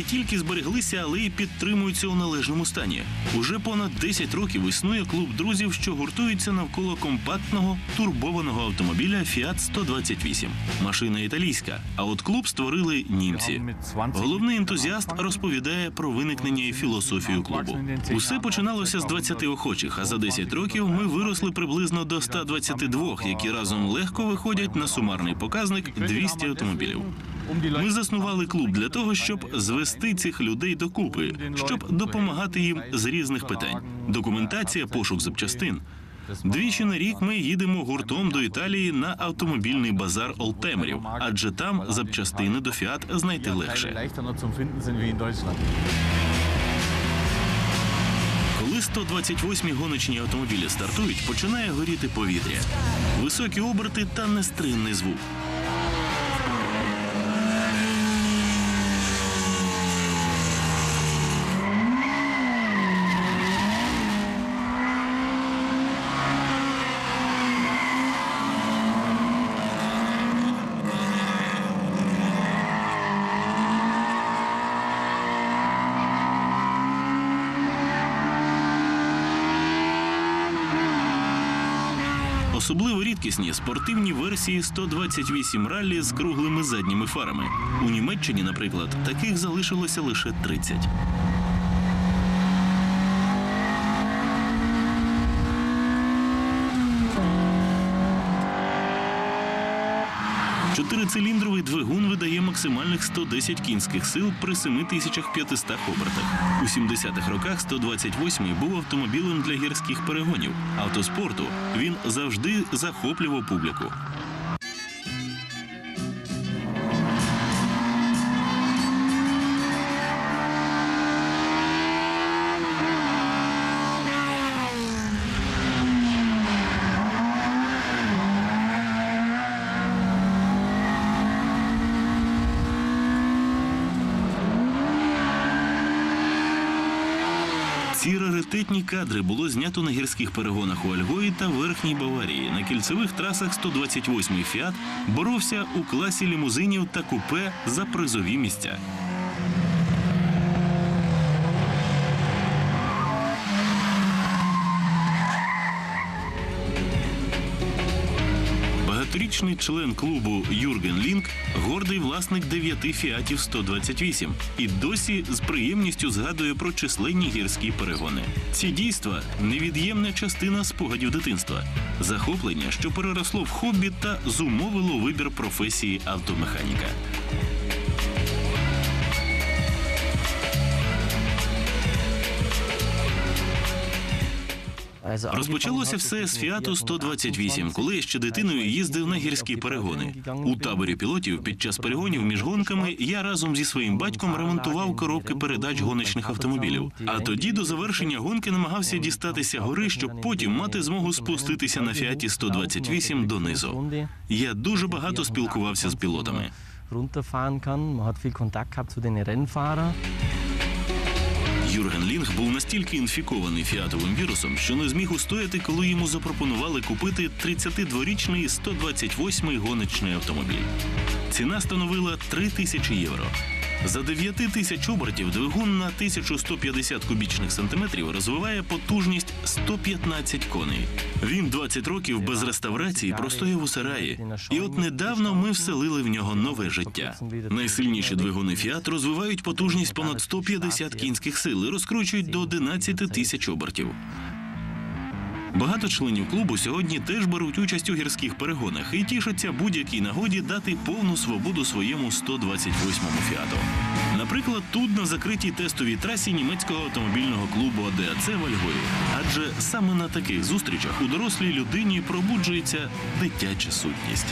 не тільки збереглися, але й підтримуються у належному стані. Уже понад 10 років існує клуб друзів, що гуртуються навколо компактного турбованого автомобіля Fiat 128. Машина італійська. А от клуб створили німці. Головний ентузіаст розповідає про виникнення і філософію клубу. Усе починалося з 20 охочих, а за 10 років ми виросли приблизно до 122, які разом легко виходять на сумарний показник 200 автомобілів. Ми заснували клуб для того, щоб звести цих людей докупи, щоб допомагати їм з різних питань. Документація, пошук запчастин. Двічі на рік ми їдемо гуртом до Італії на автомобільний базар олтемерів, адже там запчастини до фіат знайти легше. Коли 128 гоночні автомобілі стартують, починає горіти повітря, високі оберти та нестримний звук. Особливо рідкісні спортивні версії 128 раллі з круглими задніми фарами. У Німеччині, наприклад, таких залишилося лише 30. Чотирициліндровий двигун видає максимальних 110 кінських сил при 7500 обертах. У 70-х роках 128 був автомобілем для гірських перегонів, автоспорту. Він завжди захоплював публіку. Ці раритетні кадри було знято на гірських перегонах у Альгої та Верхній Баварії. На кільцевих трасах 128-й Фіат боровся у класі лімузинів та купе за призові місця. Багаторічний член клубу Юрген Лінк гордий власник дев'яти фіатів 128 і досі з приємністю згадує про численні гірські перегони. Ці дійства невід'ємна частина спогадів дитинства, захоплення, що переросло в хобі та зумовило вибір професії автомеханіка. Розпочалося все з Фіату 128, коли я ще дитиною їздив на гірські перегони. У таборі пілотів під час перегонів між гонками я разом зі своїм батьком ремонтував коробки передач гоночних автомобілів. А тоді до завершення гонки намагався дістатися гори, щоб потім мати змогу спуститися на Фіаті 128 донизу. Я дуже багато спілкувався з пілотами. runterfahren kann. Man hat viel Kontakt gehabt zu den Rennfahrern. Юрген Лінг був настільки інфікований фіатовим вірусом, що не зміг устояти, коли йому запропонували купити 32-річний 128-й гоночний автомобіль. Ціна становила 3 тисячі євро. За 9 тисяч обертів двигун на 1150 кубічних сантиметрів розвиває потужність 115 коней. Він 20 років без реставрації простояв у сараї. І от недавно ми вселили в нього нове життя. Найсильніші двигуни Фіат розвивають потужність понад 150 кінських сил і розкручують до 11 тисяч обертів. Багато членів клубу сьогодні теж беруть участь у гірських перегонах і тішаться будь-якій нагоді дати повну свободу своєму 128-му фіату. Наприклад, тут на закритій тестовій трасі німецького автомобільного клубу АДАЦ в Адже саме на таких зустрічах у дорослій людині пробуджується дитяча сутність.